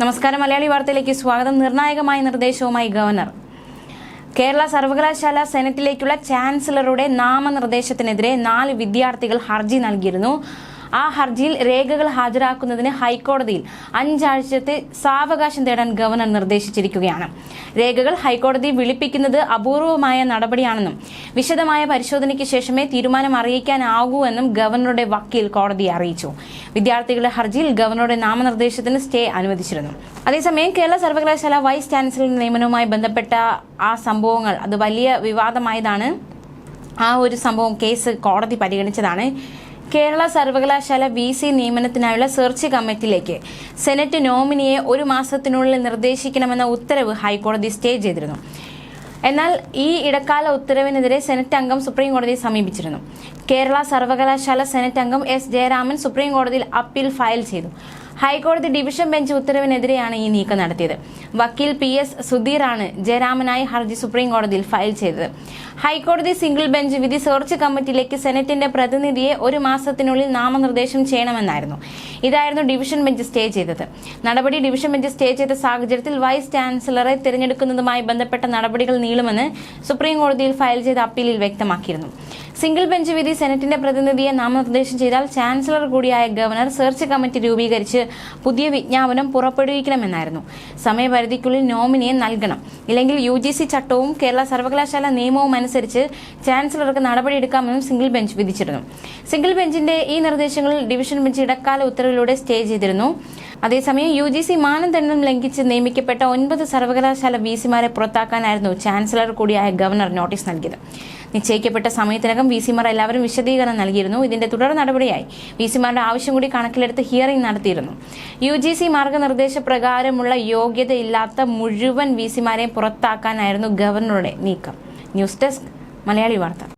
നമസ്കാരം. മലയാളി വാർത്തയിലേക്ക് സ്വാഗതം. നിർണായകമായ നിർദ്ദേശവുമായി ഗവർണർ. കേരള സർവകലാശാല സെനറ്റിലേക്കുള്ള ചാൻസലറുടെ നാമനിർദ്ദേശത്തിനെതിരെ നാല് വിദ്യാർത്ഥികൾ ഹർജി നൽകിയിരുന്നു. ആ ഹർജിയിൽ രേഖകൾ ഹാജരാക്കുന്നതിന് ഹൈക്കോടതിയിൽ അഞ്ചാഴ്ചത്തെ സാവകാശം തേടാൻ ഗവർണർ നിർദ്ദേശിച്ചിരിക്കുകയാണ്. രേഖകൾ ഹൈക്കോടതി വിളിപ്പിക്കുന്നത് അപൂർവമായ നടപടിയാണെന്നും വിശദമായ പരിശോധനയ്ക്ക് ശേഷമേ തീരുമാനം അറിയിക്കാനാകൂ എന്നും ഗവർണറുടെ വക്കീൽ കോടതിയെ അറിയിച്ചു. വിദ്യാർത്ഥികളുടെ ഹർജിയിൽ ഗവർണറുടെ നാമനിർദ്ദേശത്തിന് സ്റ്റേ അനുവദിച്ചിരുന്നു. അതേസമയം കേരള സർവകലാശാല വൈസ് ചാൻസലർ നിയമനവുമായി ബന്ധപ്പെട്ട ആ സംഭവങ്ങൾ അത് വലിയ വിവാദമായതാണ്. ആ ഒരു സംഭവം കേസ് കോടതി പരിഗണിച്ചതാണ്. കേരള സർവകലാശാല വി സി നിയമനത്തിനായുള്ള സെർച്ച് കമ്മിറ്റിയിലേക്ക് സെനറ്റ് നോമിനിയെ ഒരു മാസത്തിനുള്ളിൽ നിർദ്ദേശിക്കണമെന്ന ഉത്തരവ് ഹൈക്കോടതി സ്റ്റേ ചെയ്തിരുന്നു. എന്നാൽ ഈ ഇടക്കാല ഉത്തരവിനെതിരെ സെനറ്റ് അംഗം സുപ്രീം കോടതിയെ സമീപിച്ചിരുന്നു. കേരള സർവകലാശാല സെനറ്റ് അംഗം എസ് ജയരാമൻ സുപ്രീം കോടതിയിൽ അപ്പീൽ ഫയൽ ചെയ്തു. ഹൈക്കോടതി ഡിവിഷൻ ബെഞ്ച് ഉത്തരവിനെതിരെയാണ് ഈ നീക്കം നടത്തിയത്. വക്കീൽ പി എസ് സുധീറാണ് ജയരാമനായി ഹർജി സുപ്രീം കോടതിയിൽ ഫയൽ ചെയ്തത്. ഹൈക്കോടതി സിംഗിൾ ബെഞ്ച് വിധി സെർച്ച് കമ്മിറ്റിയിലേക്ക് സെനറ്റിന്റെ പ്രതിനിധിയെ ഒരു മാസത്തിനുള്ളിൽ നാമനിർദ്ദേശം ചെയ്യണമെന്നായിരുന്നു. ഇതായിരുന്നു ഡിവിഷൻ ബെഞ്ച് സ്റ്റേ ചെയ്തത്. നടപടി ഡിവിഷൻ ബെഞ്ച് സ്റ്റേ ചെയ്ത സാഹചര്യത്തിൽ വൈസ് ചാൻസലറെ തിരഞ്ഞെടുക്കുന്നതുമായി ബന്ധപ്പെട്ട നടപടികൾ നീളുമെന്ന് സുപ്രീം കോടതിയിൽ ഫയൽ ചെയ്ത അപ്പീലിൽ വ്യക്തമാക്കിയിരുന്നു. സിംഗിൾ ബെഞ്ച് വിധി സെനറ്റിന്റെ പ്രതിനിധിയെ നാമനിർദ്ദേശം ചെയ്താൽ ചാൻസലർ കൂടിയായ ഗവർണർ സെർച്ച് കമ്മിറ്റി രൂപീകരിച്ച് പുതിയ വിജ്ഞാപനം പുറപ്പെടുവിക്കണമെന്നായിരുന്നു. സമയപരിധിക്കുള്ളിൽ നോമിനിയെ നൽകണം. ഇല്ലെങ്കിൽ യു ജി സി ചട്ടവും കേരള സർവകലാശാല നിയമവും അനുസരിച്ച് ചാൻസലർക്ക് നടപടിയെടുക്കാമെന്നും സിംഗിൾ ബെഞ്ച് വിധിച്ചിരുന്നു. സിംഗിൾ ബെഞ്ചിന്റെ ഈ നിർദ്ദേശങ്ങൾ ഡിവിഷൻ ബെഞ്ച് ഇടക്കാല ഉത്തരവിലൂടെ സ്റ്റേ ചെയ്തിരുന്നു. അതേസമയം യു ജി സി മാനദണ്ഡം ലംഘിച്ച് നിയമിക്കപ്പെട്ട ഒൻപത് സർവകലാശാല വി സിമാരെ പുറത്താക്കാനായിരുന്നു ചാൻസലർ കൂടിയായ ഗവർണർ നോട്ടീസ് നൽകിയത്. നിശ്ചയിക്കപ്പെട്ട സമയത്തിനകം വി സിമാർ എല്ലാവരും വിശദീകരണം നൽകിയിരുന്നു. ഇതിന്റെ തുടർ നടപടിയായി വി സിമാരുടെ ആവശ്യം കൂടി കണക്കിലെടുത്ത് ഹിയറിംഗ് നടത്തിയിരുന്നു. യു ജി സി മാർഗനിർദ്ദേശപ്രകാരമുള്ള യോഗ്യതയില്ലാത്ത മുഴുവൻ വി സിമാരെയും പുറത്താക്കാനായിരുന്നു ഗവർണറുടെ നീക്കം. ന്യൂസ് ഡെസ്ക് മലയാളി വാർത്ത.